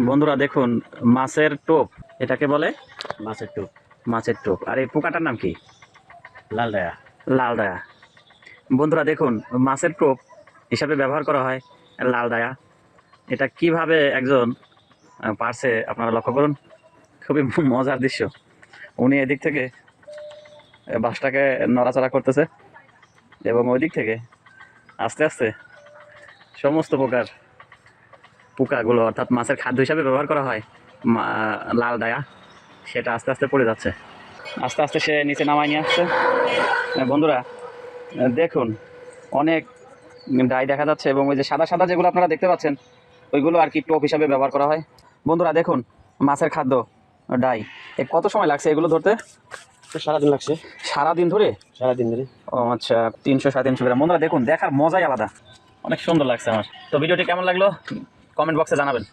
বন্ধুরা দেখুন মাছের টোপ এটাকে বলে? মাছের টোপ। মাছের টোপ। আর এই পোকাটার নাম কি? লাল ডায়া। লাল ডায়া। বন্ধুরা দেখুন মাছের টোপ হিসাবে ব্যবহার করা হয় লাল ডায়া। এটা কীভাবে একজন পারছে আপনারা লক্ষ্য করুন। খুবই মজার দৃশ্য। উনি এদিক থেকে আহ, বাঁশটাকে নড়াচড়া করতেছে এবং ওই দিক থেকে আস্তে আস্তে সমস্ত প্রকার পোকাগুলো অর্থাৎ মাছের খাদ্য হিসাবে ব্যবহার করা হয় লাল ডায়া সেটা আস্তে আস্তে পড়ে যাচ্ছে। আস্তে আস্তে সে নিচে নামায় নিয়ে আসছে। বন্ধুরা দেখুন অনেক ডাই দেখা যাচ্ছে এবং ওই যে সাদা সাদা যেগুলো আপনারা দেখতে পাচ্ছেন ওইগুলো আর কি টোপ হিসাবে ব্যবহার করা হয়। বন্ধুরা দেখুন মাছের খাদ্য ডাই এ কত সময় লাগছে এগুলো ধরতে? সারাদিন লাগছে। সারাদিন ধরে? সারাদিন ধরে। ও আচ্ছা তিনশো সাড়ে তিনশো গ্রাম। বন্ধুরা দেখুন দেখার মজাই আলাদা। অনেক সুন্দর লাগছে আমার। তো ভিডিওটি কেমন লাগল? কমেন্ট বক্সে জানাবেন।